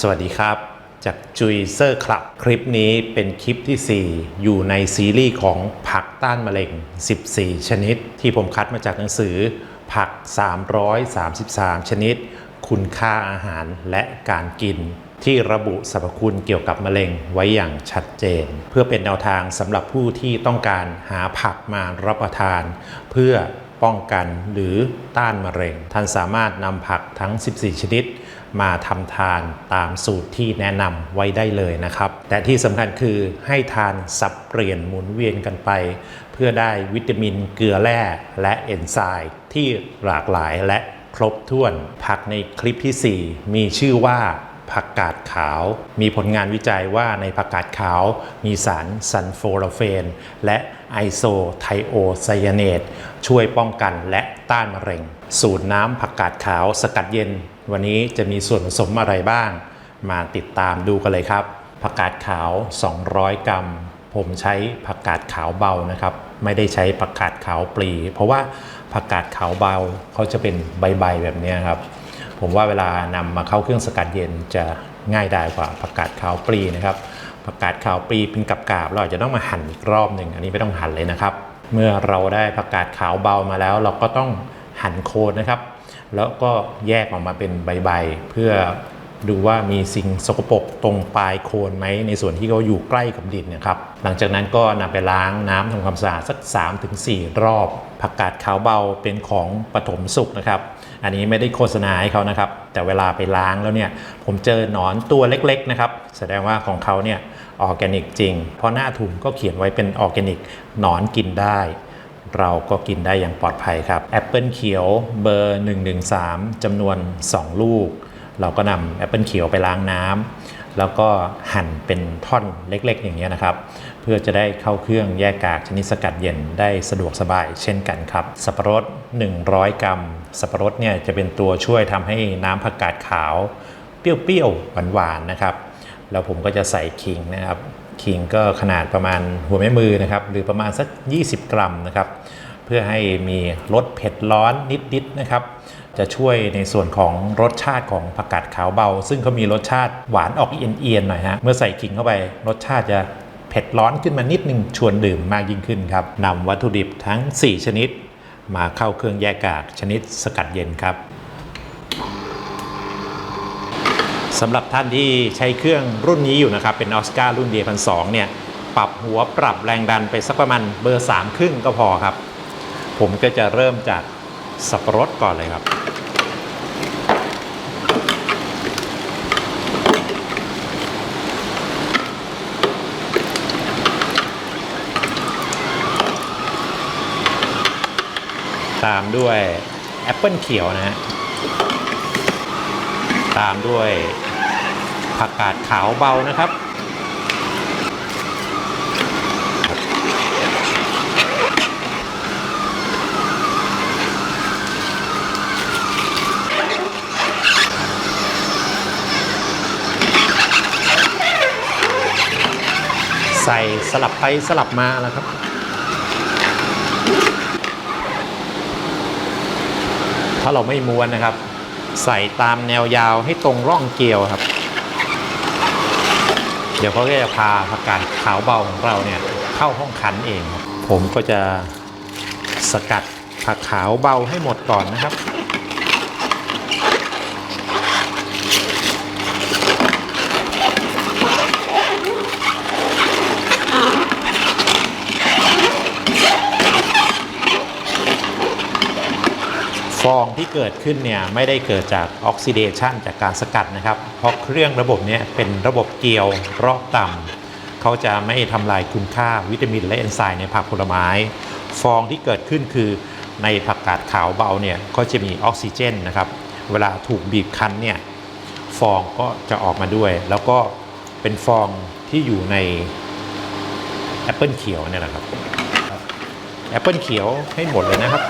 สวัสดีครับ จากจุยเซอร์คลับ คลิปนี้เป็นคลิปที่ 4 อยู่ในซีรีส์ของผักต้านมะเร็ง 14 ชนิด ที่ผมคัดมาจากหนังสือ ผัก 333 ชนิด คุณค่าอาหารและการกินที่ระบุสรรพคุณเกี่ยวกับมะเร็งไว้อย่างชัดเจน เพื่อเป็นแนวทางสำหรับผู้ที่ต้องการหาผักมารับประทาน เพื่อป้องกันหรือต้านมะเร็ง ท่านสามารถนำผักทั้ง 14 ชนิด มาทำทานตามสูตรที่แนะนำไว้ได้เลยนะครับ แต่ที่สำคัญคือให้ทานสับเปลี่ยนหมุนเวียนกันไป เพื่อได้วิตามินเกลือแร่และเอนไซม์ที่หลากหลายและครบถ้วน ผักในคลิปที่ 4 มีชื่อว่าผักกาดขาว มีผลงานวิจัยว่าในผักกาดขาว มีสารซันโฟราเฟน และไอโซไทโอไซยาเนตช่วยป้องกันและต้านมะเร็ง สูตรน้ำผักกาดขาวสกัดเย็น วันนี้จะมีส่วนผสมอะไรบ้าง มาติดตามดูกันเลยครับ ผักกาดขาว 200 กรัม ผมใช้ผักกาดขาวเบานะครับ ไม่ได้ใช้ผักกาดขาวปลี เพราะว่าผักกาดขาวเบาเขาจะเป็นใบๆแบบนี้ครับ ผมว่าเวลานำมาเข้าเครื่องสกัดเย็นจะง่ายได้กว่าผักกาดขาวปลีนะครับผักกาดขาวปลีเป็นกับกาบเราอาจจะต้องมาหั่นอีกรอบหนึ่งอันนี้ไม่ต้องหั่นเลยนะครับ เมื่อเราได้ผักกาดขาวเบามาแล้ว เราก็ต้องหั่นโคนนะครับ แล้วก็แยกออกมาเป็นใบๆ เพื่อดูว่ามีสิ่งสกปรกตรงปลายโคนไหมในส่วนที่เขาอยู่ใกล้กับดินนะครับ หลังจากนั้นก็นำไปล้างน้ำทำความสะอาดสัก 3-4 รอบ ผักกาดขาวเบาเป็นของปฐมสุกนะครับ อันนี้ไม่ได้โฆษณาให้เขานะครับ แต่เวลาไปล้างแล้วเนี่ย ผมเจอหนอนตัวเล็กๆนะครับ แสดงว่าของเขาเนี่ยออร์แกนิกจริง เพราะหน้าถุงก็เขียนไว้เป็นออร์แกนิกหนอนกินได้ เราก็กินได้อย่างปลอดภัยครับแอปเปิลเขียวเบอร์ 113จำนวน 2 ลูก เราก็นำแอปเปิลเขียวไปล้างน้ำแล้วก็หั่นเป็นท่อนเล็กๆ อย่างนี้นะครับ เพื่อจะได้เข้าเครื่องแยกกากชนิดสกัดเย็นได้สะดวกสบายเช่นกันครับ สับปะรด 100 กรัม สับปะรดเนี่ยจะเป็นตัวช่วยทำให้น้ำผักกาดขาว เปรี้ยวๆหวานๆนะครับ แล้วผมก็จะใส่ขิงนะครับ ขิงก็ขนาดประมาณหัวแม่มือนะครับหรือประมาณสัก 20 กรัมนะครับเพื่อให้มีรสเผ็ดร้อนนิดๆนะครับจะช่วยในส่วนของรสชาติของผักกาดขาวเบา ซึ่งเขามีรสชาติหวานออกเอียนๆหน่อยฮะเมื่อใส่ขิงเข้าไปรสชาติจะเผ็ดร้อนขึ้นมานิดนึงชวนดื่มมากยิ่งขึ้นครับนำวัตถุดิบทั้ง 4 ชนิด มาเข้าเครื่องแยกกากชนิดสกัดเย็นครับ สำหรับท่านที่ใช้เครื่องรุ่นนี้อยู่นะครับ เป็นออสการ์รุ่น D102 เนี่ย ปรับหัวปรับแรงดันไปสักประมาณเบอร์3ครึ่งก็พอครับ ผมก็จะเริ่มจากสับปะรดก่อนเลยครับตามด้วยแอปเปิลเขียวนะฮะ ตามด้วย ผักกาดขาวเบานะครับ ใส่สลับไปสลับมาแล้วครับถ้าเราไม่ม้วนนะครับ ใส่ตามแนวยาวให้ตรงร่องเกลียวครับ เดี๋ยวเขาก็จะพาผักกาดขาวเบาของเราเนี่ยเข้าห้องคันเอง ผมก็จะสกัดผักขาวเบาให้หมดก่อนนะครับ ฟองที่เกิดขึ้นเนี่ยไม่ได้เกิดจากออกซิเดชันจากการสกัดนะครับ เพราะเครื่องระบบเนี้เป็นระบบเกลียวรอบต่ำเขาจะไม่ทำลายคุณค่าวิตามินและเอนไซม์ในผักผลไม้ ฟองที่เกิดขึ้นคือในผักกาดขาวเบาเนี่ยก็จะมีออกซิเจนนะครับ เวลาถูกบีบคั้นเนี่ยฟองก็จะออกมาด้วย แล้วก็เป็นฟองที่อยู่ในแอปเปิลเขียวเนี่ยแหละครับแอปเปิลเขียวให้หมดเลยนะครับ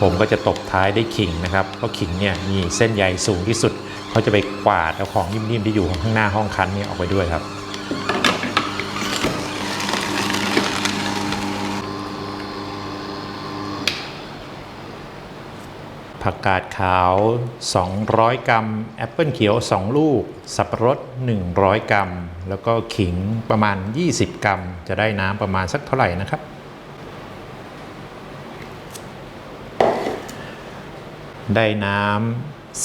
ผมก็จะตบท้ายได้ขิงนะครับเพราะขิงเนี่ยมีเส้นใยสูงที่สุดเขาจะไปกวาดเอาของนิ่มๆที่อยู่ข้างหน้าห้องคั้นเนี่ยออกไปด้วยครับผักกาดขาว 200 กรัม แอปเปิลเขียว 2 ลูก สับปะรด 100 กรัม แล้วก็ขิงประมาณ 20 กรัม จะได้น้ำประมาณสักเท่าไหร่นะครับ ได้น้ำ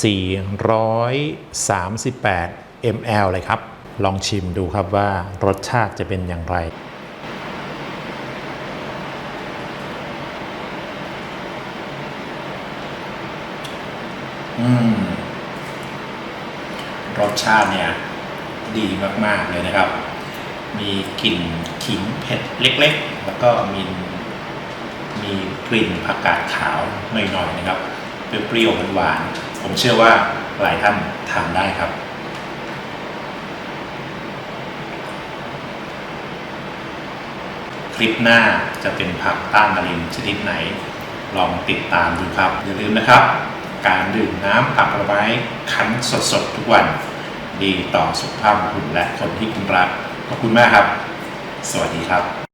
438 ml เลยครับ ลองชิมดูครับว่ารสชาติจะเป็นอย่างไรอืมรสชาติเนี่ย ดีมาก ๆ เลยนะครับ มีกลิ่นขิงเผ็ดเล็ก ๆ แล้วก็มีมีกลิ่นผักกาดขาวหน่อยๆนะครับ เปรี้ยวๆหวานๆผมเชื่อว่าหลายท่านทานได้ครับคลิปหน้าจะเป็นผักต้านมะเร็งชนิดไหน ลองติดตามดูครับ อย่าลืมนะครับ การดื่มน้ำผักผลไม้คั้นสดๆ ทุกวัน ดีต่อสุขภาพของคุณและคนที่คุณรัก ขอบคุณมากครับ สวัสดีครับ